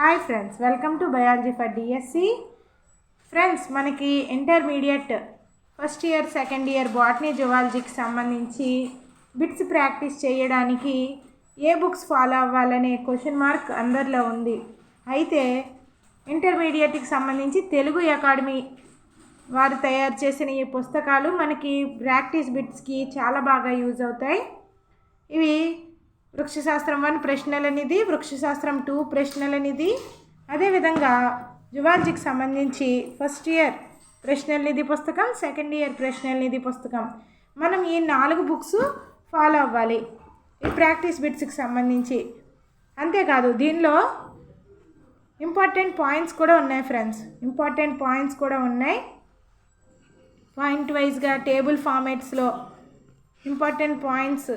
Hi friends welcome to biology for DSC friends మనకి intermediate first year second year botany జువాలజీకి సంబంధించి bits practice చేయడానికి ఏ books follow అవ్వాలనే question mark అందరిలో ఉంది. అయితే ఇంటర్మీడియట్కి సంబంధించి తెలుగు అకాడమీ వారు తయారు చేసిన ఈ పుస్తకాలు మనకి ప్రాక్టీస్ బిట్స్కి చాలా బాగా యూజ్ అవుతాయి. ఇవి వృక్షశాస్త్రం వన్ ప్రశ్నలనిది వృక్షశాస్త్రం టూ ప్రశ్నలనిది. అదేవిధంగా జువాలజీకి సంబంధించి ఫస్ట్ ఇయర్ ప్రశ్నల నిధి పుస్తకం సెకండ్ ఇయర్ ప్రశ్నలనిధి పుస్తకం. మనం ఈ నాలుగు బుక్స్ ఫాలో అవ్వాలి. ఈ ప్రాక్టీస్ బిట్స్కి సంబంధించి. అంతేకాదు దీనిలో ఇంపార్టెంట్ పాయింట్స్ కూడా ఉన్నాయి ఫ్రెండ్స్. ఇంపార్టెంట్ పాయింట్స్ కూడా ఉన్నాయి. పాయింట్ వైజ్గా టేబుల్ ఫార్మేట్స్లో ఇంపార్టెంట్ పాయింట్స్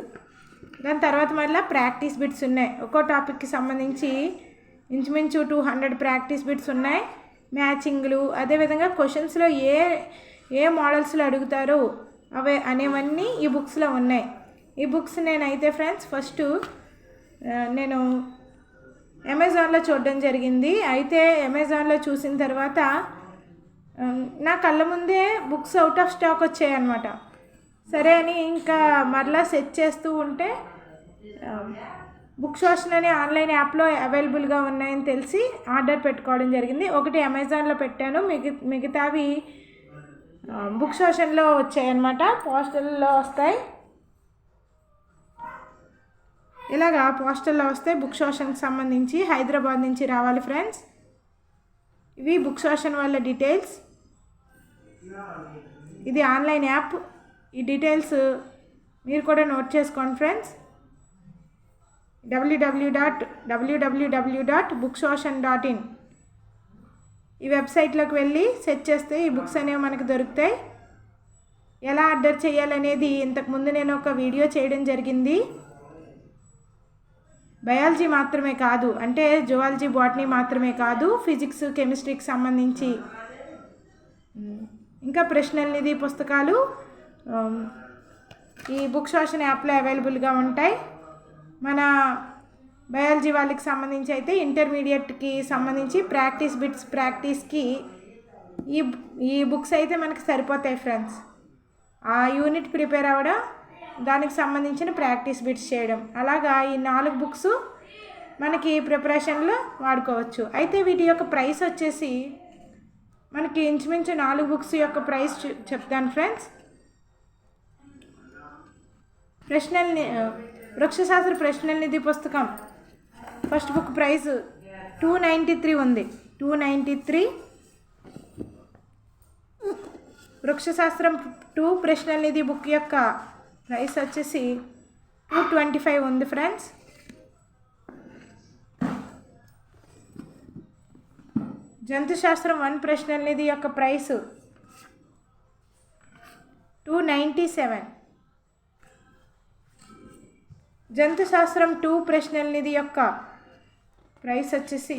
దాని తర్వాత మళ్ళీ ప్రాక్టీస్ బిట్స్ ఉన్నాయి. ఒక్కో టాపిక్కి సంబంధించి ఇంచుమించు టూ హండ్రెడ్ ప్రాక్టీస్ బిట్స్ ఉన్నాయి. మ్యాచింగ్లు అదేవిధంగా క్వశ్చన్స్లో ఏ ఏ మోడల్స్లో అడుగుతారు అవే అనేవన్నీ ఈ బుక్స్లో ఉన్నాయి. ఈ బుక్స్ నేనైతే ఫ్రెండ్స్ ఫస్ట్ నేను అమెజాన్లో చూడడం జరిగింది. అయితే అమెజాన్లో చూసిన తర్వాత నా కళ్ళ ముందే బుక్స్ అవుట్ ఆఫ్ స్టాక్ వచ్చాయన్నమాట. సరే అని ఇంకా మరలా సెర్చ్ చేస్తూ ఉంటే Um, బుక్ షోషన్ అనే ఆన్లైన్ యాప్లో అవైలబుల్గా ఉన్నాయని తెలిసి ఆర్డర్ పెట్టుకోవడం జరిగింది. ఒకటి అమెజాన్లో పెట్టాను. మిగి మిగతావి um, బుక్ షోషన్లో వచ్చాయన్నమాట. పోస్టల్లో వస్తాయి. ఇలాగా పోస్టల్లో వస్తే బుక్ షోషన్కి సంబంధించి హైదరాబాద్ నుంచి రావాలి ఫ్రెండ్స్ ఇవి బుక్ షోషన్ వాళ్ళ డీటెయిల్స్ ఇది ఆన్లైన్ యాప్ ఈ డీటెయిల్స్ మీరు కూడా నోట్ చేసుకోండి friends WW dot WWW dot books ocean dot in ఈ వెబ్సైట్లోకి వెళ్ళి సెర్చ్ చేస్తే ఈ బుక్స్ అనేవి మనకు దొరుకుతాయి. ఎలా ఆర్డర్ చేయాలనేది ఇంతకుముందు నేను ఒక వీడియో చేయడం జరిగింది. బయాలజీ మాత్రమే కాదు అంటే జువాలజీ బాటనీ మాత్రమే కాదు ఫిజిక్స్ కెమిస్ట్రీకి సంబంధించి ఇంకా ప్రశ్నలనిధి పుస్తకాలు ఈ బుక్ షాషన్ యాప్లో అవైలబుల్గా ఉంటాయి. మన బయాలజీ వాళ్ళకి సంబంధించి అయితే ఇంటర్మీడియట్కి సంబంధించి ప్రాక్టీస్ బిట్స్ ప్రాక్టీస్కి ఈ ఈ బుక్స్ అయితే మనకి సరిపోతాయి ఫ్రెండ్స్. ఆ యూనిట్ ప్రిపేర్ అవ్వడం దానికి సంబంధించిన ప్రాక్టీస్ బిట్స్ చేయడం. అలాగా ఈ నాలుగు బుక్స్ మనకి ప్రిపరేషన్లో వాడుకోవచ్చు. అయితే వీటి యొక్క ప్రైస్ వచ్చేసి మనకి ఇంచుమించు నాలుగు బుక్స్ యొక్క ప్రైస్ చెప్తాను ఫ్రెండ్స్. ప్రశ్నల్ని వృక్షశాస్త్ర ప్రశ్నల నిధి పుస్తకం. First book price two ninety three ఉంది. Two ninety three. వృక్షశాస్త్రం టూ ప్రశ్నల నిధి బుక్ యొక్క ప్రైస్ వచ్చేసి టూ ట్వంటీ ఫైవ్ ఉంది ఫ్రెండ్స్. జంతుశాస్త్రం వన్ ప్రశ్నల నిధి యొక్క ప్రైస్ టూ నైంటీ సెవెన్. జంతుశాస్త్రం టూ ప్రశ్నల నిధి యొక్క ప్రైస్ వచ్చేసి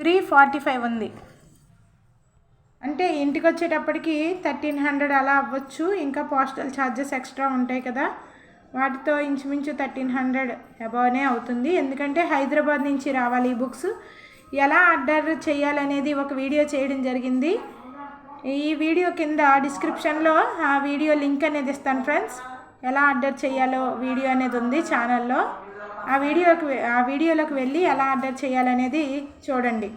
త్రీ ఫార్టీ ఫైవ్ ఉంది. అంటే ఇంటికి వచ్చేటప్పటికి థర్టీన్ హండ్రెడ్ అలా అవ్వచ్చు. ఇంకా పోస్టల్ ఛార్జెస్ ఎక్స్ట్రా ఉంటాయి కదా. వాటితో ఇంచుమించు థర్టీన్ హండ్రెడ్ అబౌనే అవుతుంది. ఎందుకంటే హైదరాబాద్ నుంచి రావాలి ఈ బుక్స్. ఎలా ఆర్డర్ చేయాలనేది ఒక వీడియో చేయడం జరిగింది. ఈ వీడియో కింద డిస్క్రిప్షన్లో ఆ వీడియో లింక్ అనేది ఇస్తాను ఫ్రెండ్స్. ఎలా ఆర్డర్ చేయాలో వీడియో అనేది ఉంది ఛానల్లో. ఆ వీడియోకి ఆ వీడియోలోకి వెళ్ళి ఎలా ఆర్డర్ చేయాలనేది చూడండి.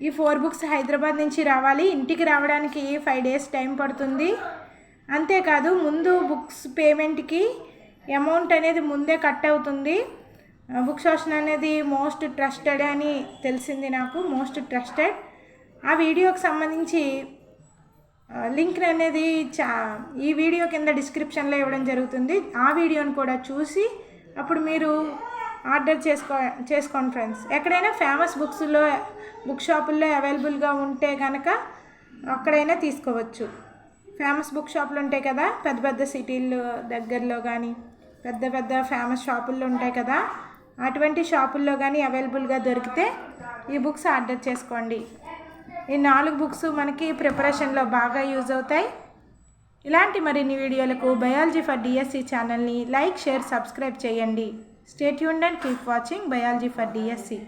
ఈ ఫోర్ బుక్స్ హైదరాబాద్ నుంచి రావాలి. ఇంటికి రావడానికి ఫైవ్ డేస్ టైం పడుతుంది. అంతేకాదు ముందు బుక్స్ పేమెంట్కి అమౌంట్ అనేది ముందే కట్ అవుతుంది. బుక్ షోషన్ అనేది మోస్ట్ ట్రస్టెడ్ అని తెలిసింది నాకు మోస్ట్ ట్రస్టెడ్. ఆ వీడియోకి సంబంధించి లింక్ అనేది చా ఈ వీడియో కింద డిస్క్రిప్షన్లో ఇవ్వడం జరుగుతుంది. ఆ వీడియోని కూడా చూసి అప్పుడు మీరు ఆర్డర్ చేసుకో చేసుకోండి ఫ్రెండ్స్. ఎక్కడైనా ఫేమస్ బుక్స్లో బుక్ షాపుల్లో అవైలబుల్గా ఉంటే కనుక అక్కడైనా తీసుకోవచ్చు. ఫేమస్ బుక్ షాపులు ఉంటాయి కదా పెద్ద పెద్ద సిటీల్లో దగ్గరలో కానీ పెద్ద పెద్ద ఫేమస్ షాపుల్లో ఉంటాయి కదా అటువంటి షాపుల్లో కానీ అవైలబుల్గా దొరికితే ఈ బుక్స్ ఆర్డర్ చేసుకోండి. ఈ నాలుగు బుక్స్ మనకి ప్రిపరేషన్లో బాగా యూజ్ అవుతాయి. ఇలాంటి మరిన్ని వీడియోలకు బయాలజీ ఫర్ డిఎస్సి ఛానల్ని లైక్ షేర్ సబ్స్క్రైబ్ చేయండి. Stay tuned and keep watching biology for DSC.